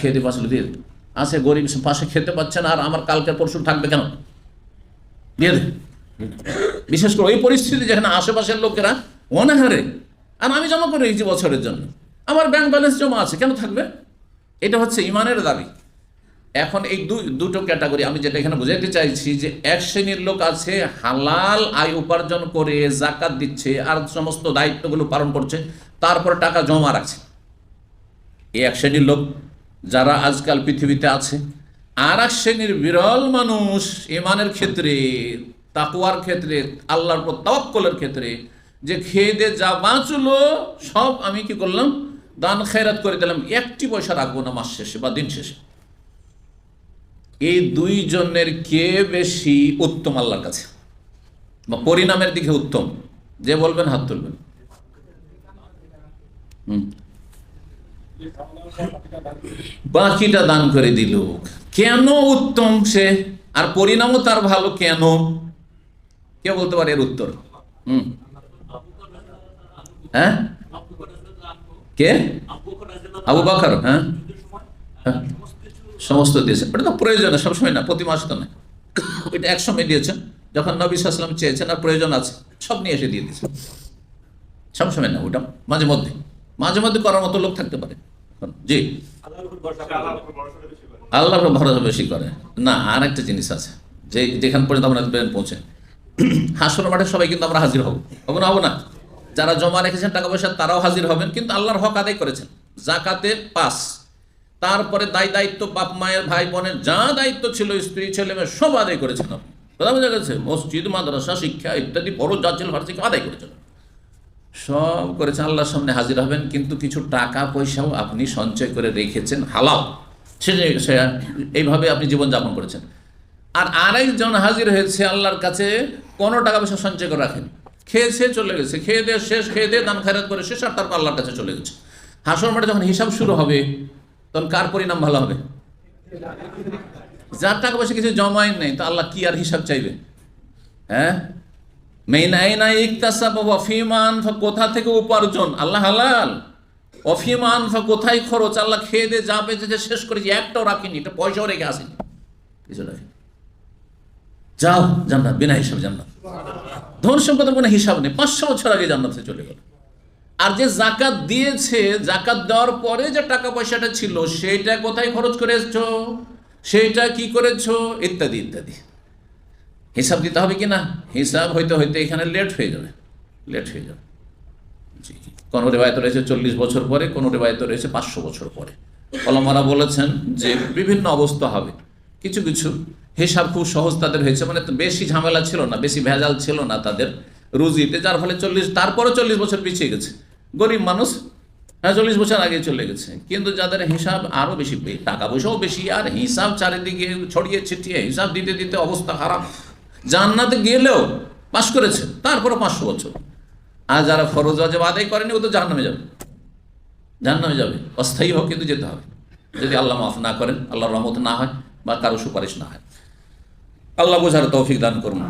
খেয়ে দিয়ে বাঁচলো দিয়ে। আছে গরিব পাশে খেতে পাচ্ছে না, আর আমার কালকে পরশু থাকবে কেন? দিয়ে দে। বিশেষ করে ওই পরিস্থিতি যেখানে আশেপাশের লোকেরা অনাহারে। আর আমি জমা করে রেখেছি বছরের জন্য। আমার ব্যাংক ব্যালেন্স জমা আছে, কেন থাকবে? এটা হচ্ছে ইমানের দাবি। এখন এই দুটো ক্যাটাগরি আমি যেটা এখানে বুঝাইতে চাইছি যে এক শ্রেণির লোক আছে, হালাল আয় উপার্জন করে জাকাত দিচ্ছে আর সমস্ত দায়িত্বগুলো পালন করছে, তারপর টাকা জমা রাখছে। এই এক শ্রেণির লোক যারা আজকাল পৃথিবীতে আছে। আর এক শ্রেণির বিরল মানুষ ইমানের ক্ষেত্রে তাকুয়ার ক্ষেত্রে, আল্লাহর উপর তাওয়াক্কলের ক্ষেত্রে, যে খেয়ে দিয়ে যা বাঁচলো, সব আমি কি করলাম? দান খেরাত করে দিলাম। একটি পয়সা রাখব না মাস শেষে বা দিন শেষে। এই দুইজনের কে বেশি উত্তম আল্লাহর কাছে? বা পরিণামের দিকে উত্তম? যে বলবেন, হাত তুলবেন। বাকিটা দান করে দিল। কেন উত্তম সে? আর পরিণামও তার ভালো, কেন? কে বলতে পারে এর উত্তর। হ্যাঁ? আবু বাকর হ্যাঁ? হ্যাঁ। সমস্ত দিয়েছেন ওটা তো প্রয়োজন, সবসময় না, প্রতি মাসে তো না। এটা একসময় দিয়েছেন যখন নবী সাল্লাম চেয়েছেন, আর প্রয়োজন আছে, সব নিয়ে এসে দিয়ে দিয়েছেন সবসময় না, ওটা মাঝে মধ্যে। মাঝে মধ্যে করার মতো লোক থাকতে পারে। জি। আল্লাহর ভরসা বেশি করে। না আর একটা জিনিস আছে। যে যেখান পর্যন্ত আমরা পৌঁছে হাসর মাঠে সবাই কিন্তু আমরা হাজির হব। হব না হব না? যারা জমা রেখেছেন টাকা পয়সা তারাও হাজির হবেন। কিন্তু আল্লাহর হক আদায় করেছেন। জাকাতের পাস। তারপরে দায় দায়িত্ব বাপ মায়ের ভাই বোনের যা দায়িত্ব ছিল স্ত্রী ছেলে মেয়ে সব আদায় করেছেন আপনি। কথা বোঝা গেছে? মসজিদ মাদ্রাসা শিক্ষা ইত্যাদি বড় যা ছিল আদায় করেছেন। সব করেছেন, আল্লাহর সামনে হাজির হবেন, কিন্তু কিছু টাকা পয়সাও আপনি সঞ্চয় করে রেখেছেন হালাও সে এইভাবে আপনি জীবনযাপন করেছেন। আর আরেকজন হাজির হয়েছে আল্লাহর কাছে, কোনো টাকা পয়সা সঞ্চয় করে রাখেন। খেয়েছে চলে গেছে, খেয়ে দিয়ে শেষ, খেয়ে দিয়ে দান খায়রাত করে শেষ, আর তারপর আল্লাহর কাছে চলে গেছে। হাসর মাঠে যখন হিসাব শুরু হবে, তখন কার পরিণাম ভালো হবে? যার টাকা পয়সা কিছু জমাই নেই, তো আল্লাহ কি আর হিসাব চাইবে? হ্যাঁ? মেইন আইনা ইকতাসাব অফিমান কোথা থেকে উপার্জন? আল্লাহ হালাল। অফিমান কোথায় খরচ? আল্লাহ খেয়ে দিয়ে যা বেঁচেছে শেষ করেছি। একটাও রাখিনি, এটা পয়সাও রেখে আসেনি। কিছু রাখি যাও, জান্নাত, বিনা হিসাবে জান্নাত। ধন সম্পদের কোনো হিসাব নেই। পাঁচশো বছর আগে জান্নাতে চলে গেল। আর যে জাকাত দিয়েছে, জাকাত দেওয়ার পরে যে টাকা পয়সাটা ছিল সেইটা কোথায় খরচ করেছ? সেটা কি করেছ? ইত্যাদি ইত্যাদি। হিসাব দিতে হবে কি না? হিসাব হইতে হইতে এখানে লেট হয়ে যাবে। লেট হয়ে যাবে। জি কোনো রেবায়ত রয়েছে চল্লিশ বছর পরে, কোনো রেবায়ত রয়েছে পাঁচশো বছর পরে। কলমারা বলেছেন যে বিভিন্ন অবস্থা হবে। কিছু কিছু হিসাব খুব সহজ তাদের হয়েছে। মানে বেশি ঝামেলা ছিল না, বেশি ভেজাল ছিল না তাদের রুজিতে, যার ফলে চল্লিশ তারপরে চল্লিশ বছর পিছিয়ে গেছে। গরিব মানুষ হ্যাঁ চল্লিশ বছর আগে চলে গেছে। কিন্তু যাদের হিসাব আরও বেশি, টাকা পয়সাও বেশি, আর হিসাব চারিদিকে ছড়িয়ে ছিটিয়ে, হিসাব দিতে দিতে অবস্থা খারাপ। জান্নাতে গেলেও পাশ করেছে তারপরে পাঁচশো বছর। আর যারা ফরজ অজব আদায় করেনি, ও তো জাহান্নামে যাবে। জাহান্নামে যাবে। অস্থায়ী হোক কিন্তু যেতে হবে। যদি আল্লাহ মাফ না করেন, আল্লাহর রহমত না হয় বা কারও সুপারিশ না হয়। আল্লাহ বোঝার তৌফিক দান করুন।